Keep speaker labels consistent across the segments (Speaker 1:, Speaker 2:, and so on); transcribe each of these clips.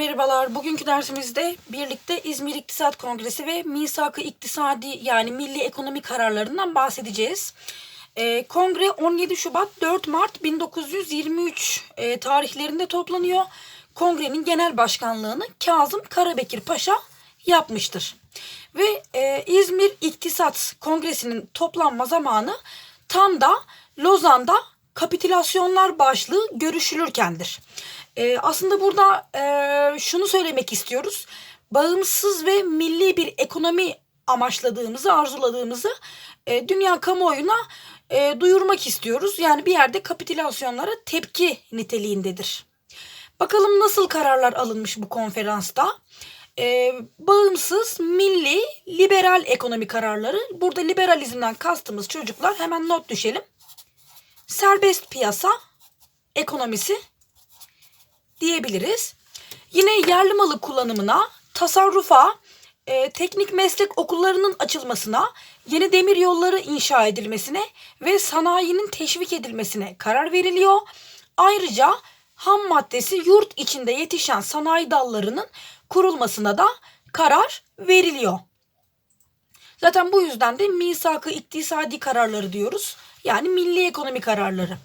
Speaker 1: merhabalar. Bugünkü dersimizde birlikte İzmir İktisat Kongresi ve Misak-ı İktisadi yani milli ekonomi kararlarından bahsedeceğiz. Ee, kongre 17 Şubat 4 Mart 1923 e, tarihlerinde toplanıyor. Kongrenin genel başkanlığını Kazım Karabekir Paşa yapmıştır. Ve e, İzmir İktisat Kongresi'nin toplanma zamanı tam da Lozan'da kapitülasyonlar başlığı görüşülürkendir. Ee, aslında burada e, şunu söylemek istiyoruz. Bağımsız ve milli bir ekonomi amaçladığımızı, arzuladığımızı e, dünya kamuoyuna e, duyurmak istiyoruz. Yani bir yerde kapitülasyonlara tepki niteliğindedir. Bakalım nasıl kararlar alınmış bu konferansta? Ee, bağımsız, milli, liberal ekonomi kararları. Burada liberalizmden kastımız çocuklar hemen not düşelim. Serbest piyasa ekonomisi diyebiliriz. Yine yerli malı kullanımına, tasarrufa, e, teknik meslek okullarının açılmasına, yeni demir yolları inşa edilmesine ve sanayinin teşvik edilmesine karar veriliyor. Ayrıca ham maddesi yurt içinde yetişen sanayi dallarının kurulmasına da karar veriliyor. Zaten bu yüzden de misak-ı iktisadi kararları diyoruz. Yani milli ekonomi kararları.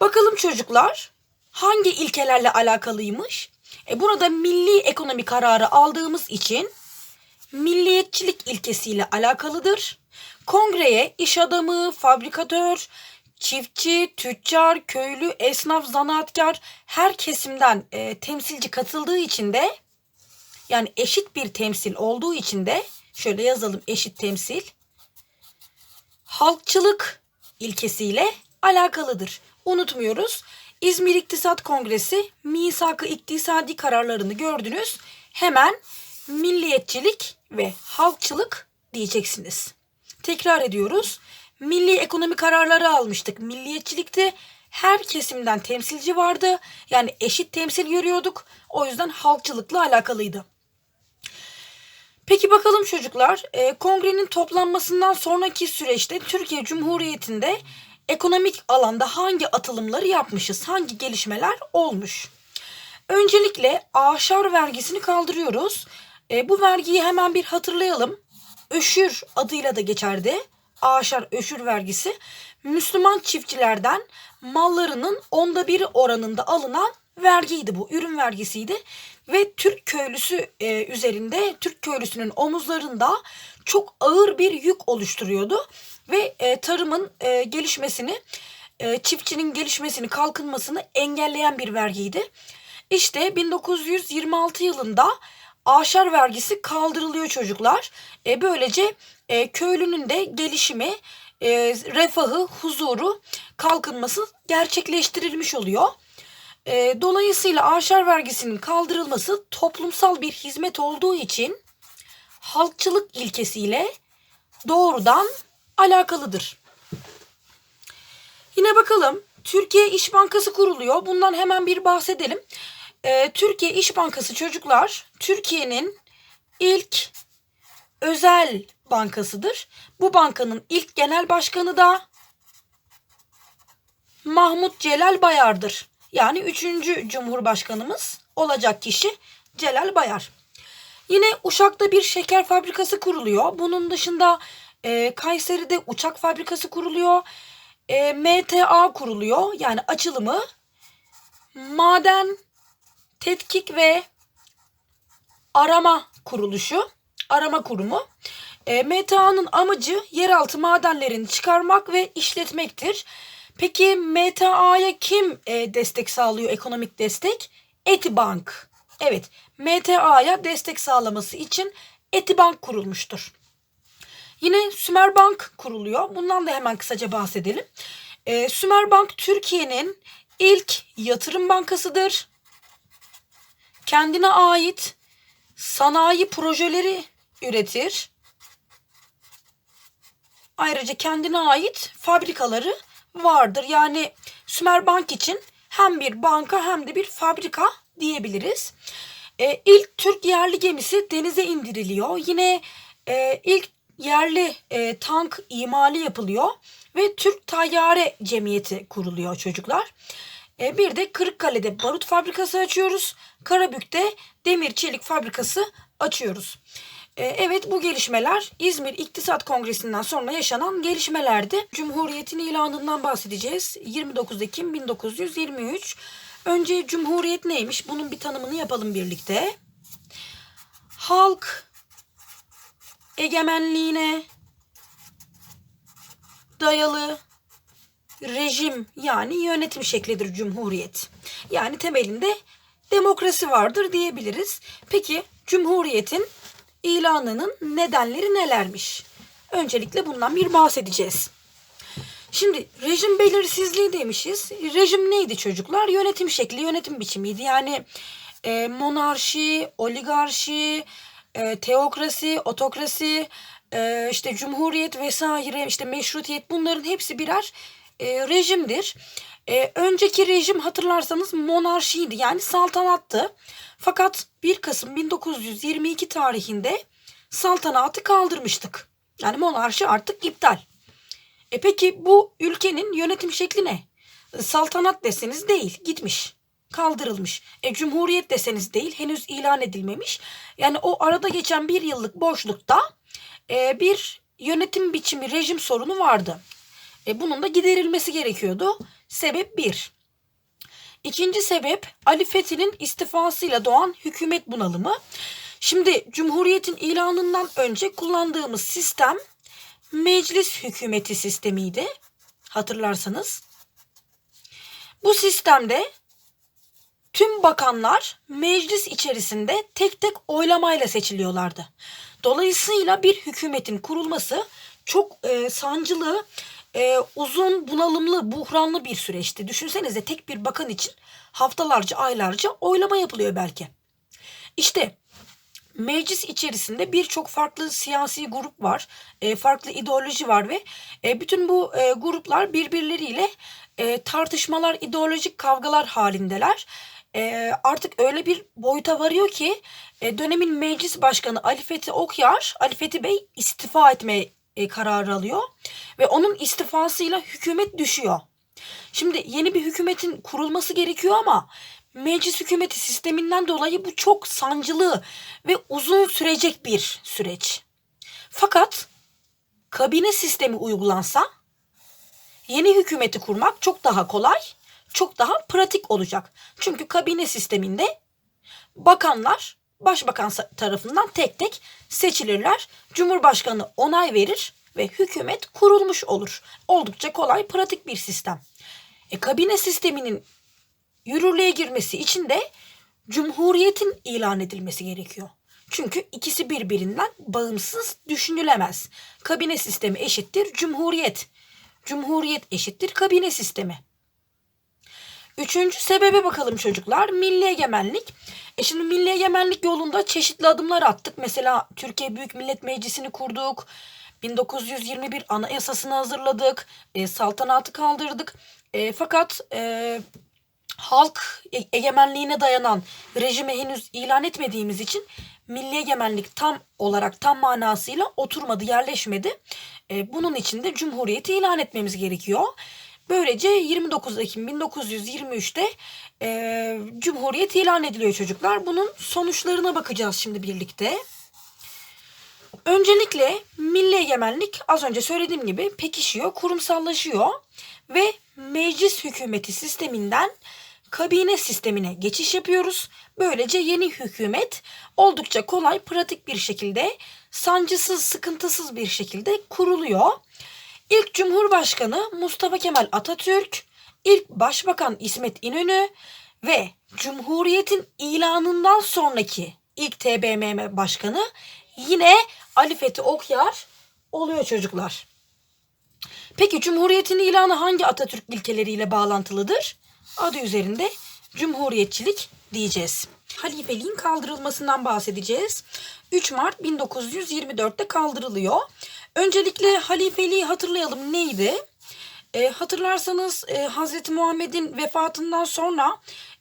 Speaker 1: Bakalım çocuklar hangi ilkelerle alakalıymış? E burada milli ekonomi kararı aldığımız için milliyetçilik ilkesiyle alakalıdır. Kongreye iş adamı, fabrikatör, çiftçi, tüccar, köylü, esnaf, zanaatkar her kesimden e, temsilci katıldığı için de yani eşit bir temsil olduğu için de şöyle yazalım eşit temsil halkçılık ilkesiyle alakalıdır. Unutmuyoruz. İzmir İktisat Kongresi misak-ı iktisadi kararlarını gördünüz. Hemen milliyetçilik ve halkçılık diyeceksiniz. Tekrar ediyoruz. Milli ekonomi kararları almıştık. Milliyetçilikte her kesimden temsilci vardı. Yani eşit temsil görüyorduk. O yüzden halkçılıkla alakalıydı. Peki bakalım çocuklar, e, kongrenin toplanmasından sonraki süreçte Türkiye Cumhuriyeti'nde ekonomik alanda hangi atılımları yapmışız, hangi gelişmeler olmuş? Öncelikle aşar vergisini kaldırıyoruz. E, bu vergiyi hemen bir hatırlayalım. Öşür adıyla da geçerdi. Aşar öşür vergisi Müslüman çiftçilerden mallarının onda biri oranında alınan vergiydi bu. Ürün vergisiydi. Ve Türk köylüsü e, üzerinde, Türk köylüsünün omuzlarında çok ağır bir yük oluşturuyordu. Ve e, tarımın e, gelişmesini, e, çiftçinin gelişmesini, kalkınmasını engelleyen bir vergiydi. İşte 1926 yılında aşar vergisi kaldırılıyor çocuklar. E, böylece e, köylünün de gelişimi, e, refahı, huzuru, kalkınması gerçekleştirilmiş oluyor. E, dolayısıyla aşar vergisinin kaldırılması toplumsal bir hizmet olduğu için halkçılık ilkesiyle doğrudan alakalıdır. Yine bakalım Türkiye İş Bankası kuruluyor. Bundan hemen bir bahsedelim. Ee, Türkiye İş Bankası çocuklar Türkiye'nin ilk özel bankasıdır. Bu bankanın ilk genel başkanı da Mahmut Celal Bayar'dır. Yani 3. Cumhurbaşkanımız olacak kişi Celal Bayar. Yine Uşak'ta bir şeker fabrikası kuruluyor. Bunun dışında e, Kayseri'de uçak fabrikası kuruluyor. E, MTA kuruluyor. Yani açılımı maden, tetkik ve arama kuruluşu, arama kurumu. E, MTA'nın amacı yeraltı madenlerini çıkarmak ve işletmektir. Peki MTA'ya kim e, destek sağlıyor, ekonomik destek? Etibank. Evet, MTA'ya destek sağlaması için Etibank kurulmuştur. Yine Sümerbank kuruluyor. Bundan da hemen kısaca bahsedelim. E, Sümerbank Türkiye'nin ilk yatırım bankasıdır. Kendine ait sanayi projeleri üretir. Ayrıca kendine ait fabrikaları vardır. Yani Sümerbank için hem bir banka hem de bir fabrika diyebiliriz. E, ilk Türk yerli gemisi denize indiriliyor. Yine e, ilk yerli e, tank imali yapılıyor ve Türk Tayyare Cemiyeti kuruluyor çocuklar. E, bir de Kırıkkale'de barut fabrikası açıyoruz. Karabük'te demir çelik fabrikası açıyoruz. E, evet bu gelişmeler İzmir İktisat Kongresi'nden sonra yaşanan gelişmelerdi. Cumhuriyetin ilanından bahsedeceğiz. 29 Ekim 1923. Önce Cumhuriyet neymiş? Bunun bir tanımını yapalım birlikte. Halk egemenliğine dayalı rejim yani yönetim şeklidir cumhuriyet. Yani temelinde demokrasi vardır diyebiliriz. Peki cumhuriyetin ilanının nedenleri nelermiş? Öncelikle bundan bir bahsedeceğiz. Şimdi rejim belirsizliği demişiz. Rejim neydi çocuklar? Yönetim şekli, yönetim biçimiydi. Yani e, monarşi, oligarşi, e, teokrasi, otokrasi, e, işte cumhuriyet vesaire, işte meşrutiyet bunların hepsi birer e, rejimdir. E, önceki rejim hatırlarsanız monarşiydi yani saltanattı. Fakat 1 Kasım 1922 tarihinde saltanatı kaldırmıştık. Yani monarşi artık iptal. E peki bu ülkenin yönetim şekli ne? Saltanat deseniz değil, gitmiş, kaldırılmış. E cumhuriyet deseniz değil, henüz ilan edilmemiş. Yani o arada geçen bir yıllık boşlukta e, bir yönetim biçimi, rejim sorunu vardı. E, bunun da giderilmesi gerekiyordu. Sebep bir. İkinci sebep Ali Fethi'nin istifasıyla doğan hükümet bunalımı. Şimdi Cumhuriyet'in ilanından önce kullandığımız sistem meclis hükümeti sistemiydi. Hatırlarsanız. Bu sistemde tüm bakanlar meclis içerisinde tek tek oylamayla seçiliyorlardı. Dolayısıyla bir hükümetin kurulması çok e, sancılı, e, uzun, bunalımlı, buhranlı bir süreçti. Düşünsenize tek bir bakan için haftalarca, aylarca oylama yapılıyor belki. İşte meclis içerisinde birçok farklı siyasi grup var, e, farklı ideoloji var ve e, bütün bu e, gruplar birbirleriyle e, tartışmalar, ideolojik kavgalar halindeler. E, artık öyle bir boyuta varıyor ki e, dönemin meclis başkanı Ali Fethi Okyar, Ali Fethi Bey istifa etme e, kararı alıyor ve onun istifasıyla hükümet düşüyor. Şimdi yeni bir hükümetin kurulması gerekiyor ama meclis hükümeti sisteminden dolayı bu çok sancılı ve uzun sürecek bir süreç. Fakat kabine sistemi uygulansa yeni hükümeti kurmak çok daha kolay, çok daha pratik olacak. Çünkü kabine sisteminde bakanlar başbakan tarafından tek tek seçilirler. Cumhurbaşkanı onay verir ve hükümet kurulmuş olur. Oldukça kolay, pratik bir sistem. E, kabine sisteminin yürürlüğe girmesi için de cumhuriyetin ilan edilmesi gerekiyor. Çünkü ikisi birbirinden bağımsız düşünülemez. Kabine sistemi eşittir cumhuriyet. Cumhuriyet eşittir kabine sistemi. Üçüncü sebebe bakalım çocuklar. Milli egemenlik. E şimdi milli egemenlik yolunda çeşitli adımlar attık. Mesela Türkiye Büyük Millet Meclisi'ni kurduk. 1921 anayasasını hazırladık. E, saltanatı kaldırdık. E, fakat e, halk e, egemenliğine dayanan rejime henüz ilan etmediğimiz için milli egemenlik tam olarak tam manasıyla oturmadı, yerleşmedi. E, bunun için de cumhuriyeti ilan etmemiz gerekiyor. Böylece 29 Ekim 1923'te e, Cumhuriyet ilan ediliyor çocuklar. Bunun sonuçlarına bakacağız şimdi birlikte. Öncelikle milli egemenlik az önce söylediğim gibi pekişiyor, kurumsallaşıyor ve meclis hükümeti sisteminden kabine sistemine geçiş yapıyoruz. Böylece yeni hükümet oldukça kolay, pratik bir şekilde, sancısız, sıkıntısız bir şekilde kuruluyor. İlk Cumhurbaşkanı Mustafa Kemal Atatürk, ilk Başbakan İsmet İnönü ve Cumhuriyet'in ilanından sonraki ilk TBMM Başkanı yine Ali Fethi Okyar oluyor çocuklar. Peki Cumhuriyet'in ilanı hangi Atatürk ilkeleriyle bağlantılıdır? Adı üzerinde Cumhuriyetçilik diyeceğiz. Halifeliğin kaldırılmasından bahsedeceğiz. 3 Mart 1924'te kaldırılıyor. Öncelikle halifeliği hatırlayalım neydi? E, hatırlarsanız e, Hazreti Muhammed'in vefatından sonra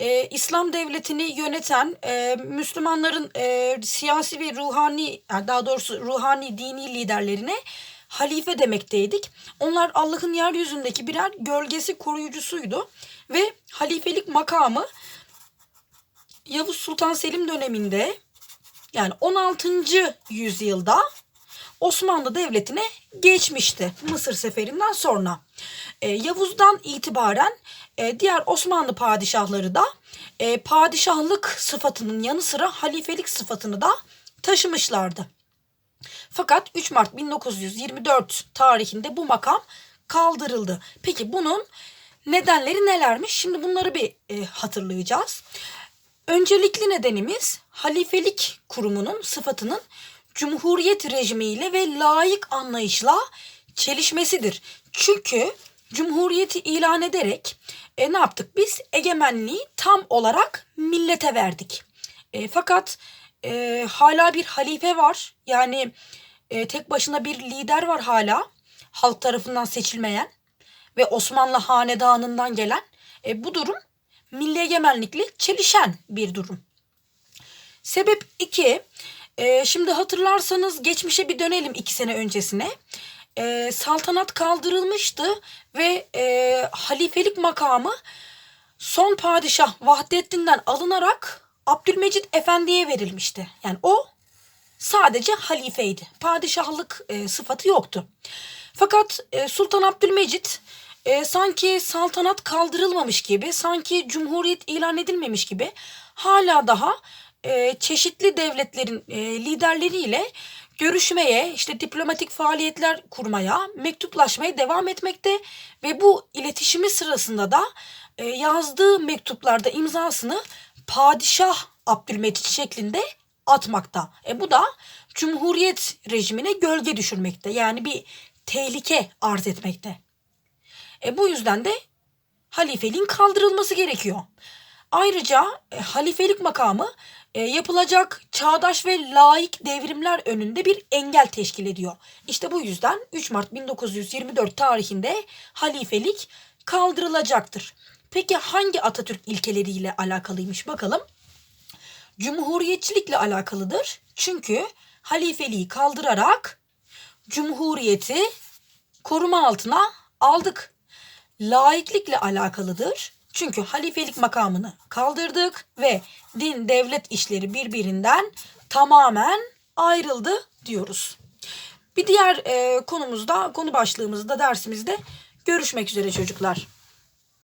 Speaker 1: e, İslam devletini yöneten e, Müslümanların e, siyasi ve ruhani daha doğrusu ruhani dini liderlerine halife demekteydik. Onlar Allah'ın yeryüzündeki birer gölgesi koruyucusuydu ve halifelik makamı Yavuz Sultan Selim döneminde yani 16. yüzyılda Osmanlı Devleti'ne geçmişti Mısır seferinden sonra. E, Yavuz'dan itibaren e, diğer Osmanlı padişahları da e, padişahlık sıfatının yanı sıra halifelik sıfatını da taşımışlardı. Fakat 3 Mart 1924 tarihinde bu makam kaldırıldı. Peki bunun nedenleri nelermiş? Şimdi bunları bir e, hatırlayacağız. Öncelikli nedenimiz halifelik kurumunun sıfatının cumhuriyet rejimiyle ve layık anlayışla çelişmesidir. Çünkü cumhuriyeti ilan ederek e, ne yaptık biz? Egemenliği tam olarak millete verdik. E, fakat e, hala bir halife var. Yani e, tek başına bir lider var hala. Halk tarafından seçilmeyen ve Osmanlı hanedanından gelen. E, bu durum milli egemenlikle çelişen bir durum. Sebep 2. E, şimdi hatırlarsanız geçmişe bir dönelim 2 sene öncesine. E, saltanat kaldırılmıştı ve e, halifelik makamı son padişah Vahdettin'den alınarak Abdülmecit Efendi'ye verilmişti. Yani o sadece halifeydi. Padişahlık e, sıfatı yoktu. Fakat e, Sultan Abdülmecit e, sanki saltanat kaldırılmamış gibi, sanki cumhuriyet ilan edilmemiş gibi hala daha e, çeşitli devletlerin e, liderleriyle görüşmeye, işte diplomatik faaliyetler kurmaya, mektuplaşmaya devam etmekte ve bu iletişimi sırasında da e, yazdığı mektuplarda imzasını Padişah Abdülmecit şeklinde atmakta. E bu da Cumhuriyet rejimine gölge düşürmekte. Yani bir tehlike arz etmekte. E bu yüzden de halifeliğin kaldırılması gerekiyor. Ayrıca e, halifelik makamı e, yapılacak çağdaş ve layık devrimler önünde bir engel teşkil ediyor. İşte bu yüzden 3 Mart 1924 tarihinde halifelik kaldırılacaktır. Peki hangi Atatürk ilkeleriyle alakalıymış bakalım? Cumhuriyetçilikle alakalıdır. Çünkü halifeliği kaldırarak cumhuriyeti koruma altına aldık. Laiklikle alakalıdır. Çünkü halifelik makamını kaldırdık ve din devlet işleri birbirinden tamamen ayrıldı diyoruz. Bir diğer e, konumuzda, konu başlığımızda dersimizde görüşmek üzere çocuklar.